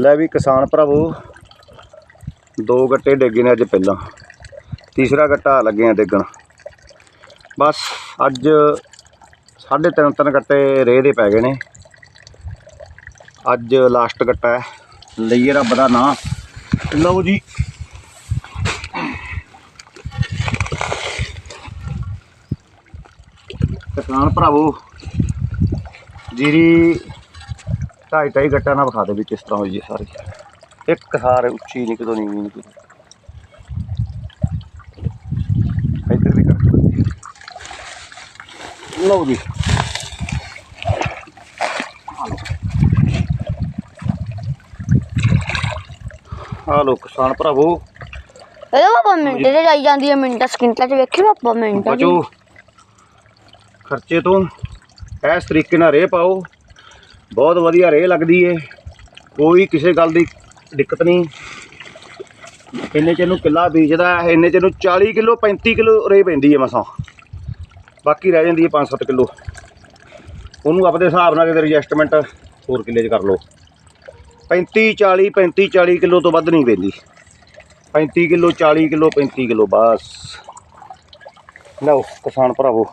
ਲੈ ਵੀ ਕਿਸਾਨ ਭਰਾਵੋ, ਦੋ ਗੱਟੇ ਡਿੱਗੇ ਨੇ ਅੱਜ ਪਹਿਲਾਂ। ਤੀਸਰਾ ਗੱਟਾ ਲੱਗੇ ਆ ਡਿੱਗਣ। ਬਸ ਅੱਜ ਸਾਢੇ ਤਿੰਨ ਤਿੰਨ ਗੱਟੇ ਰੇਹ ਦੇ ਪੈ ਗਏ ਨੇ। ਅੱਜ ਲਾਸਟ ਗੱਟਾ ਹੈ। ਲਈਏ ਰੱਬ ਦਾ ਨਾਂ। ਲਓ ਜੀ। ਕਿਸਾਨ ਭਰਾਵੋ ਜੀਰੀ ਢਾਈ ਢਾਈ ਗੱਟਾਂ ਨਾਲ ਵਿਖਾ ਦੇ ਵੀ ਕਿਸ ਤਰ੍ਹਾਂ ਹੋਈ ਹੈ ਸਾਰੀ। ਇੱਕ ਸਾਰ ਉੱਚੀ ਨਹੀਂ ਕਿਤੋਂ ਨੀਵੀਂ ਨਹੀਂ ਕਿਤੋਂ ਇੱਧਰ ਵੀ ਕਰ ਲਓ। ਜੀ। ਆ ਲੋ ਕਿਸਾਨ ਭਰਾਵੋ। ਇਹਦਾ ਪਾਪਾ ਮਿੰਟ ਤੇ ਜਾਈ ਜਾਂਦੀ ਹੈ ਮਿੰਟਾਂ ਸਕਿੰਟਾਂ ਚ ਵੇਖੀ ਪਾਪਾ ਮਿੰਟਾਂ ਚ। ਬਚੋ ਖਰਚੇ ਤੋਂ ਇਸ ਤਰੀਕੇ ਨਾਲ ਰੇਹ ਪਾਓ। ਬਹੁਤ ਵਧੀਆ ਰੇਹ ਲੱਗਦੀ ਏ। ਕੋਈ ਕਿਸੇ ਗੱਲ ਦੀ ਦਿੱਕਤ ਨਹੀਂ। ਇੰਨੇ ਚ ਇਹਨੂੰ ਕਿੱਲਾ ਬੀਜਦਾ ਇੰਨੇ ਚ ਇਹਨੂੰ 40 ਕਿਲੋ 35 ਕਿਲੋ ਰੇਹ ਪੈਂਦੀ ਹੈ ਮਸਾਂ। ਬਾਕੀ ਰਹਿ ਜਾਂਦੀ ਹੈ 5-7 ਕਿਲੋ। ਉਹਨੂੰ ਆਪਦੇ ਹਿਸਾਬ ਨਾਲ ਕਿਤੇ ਐਡਜਸਟਮੈਂਟ ਹੋਰ ਕਿੱਲੇ 'ਚ ਕਰ ਲਓ। 35 40 35 40 ਕਿਲੋ ਤੋਂ ਵੱਧ ਨਹੀਂ ਪੈਂਦੀ। 35 ਕਿਲੋ 40 ਕਿਲੋ 35 ਕਿਲੋ, ਬਸ। ਲਓ, ਕਿਸਾਨ ਭਰਾਵੋ।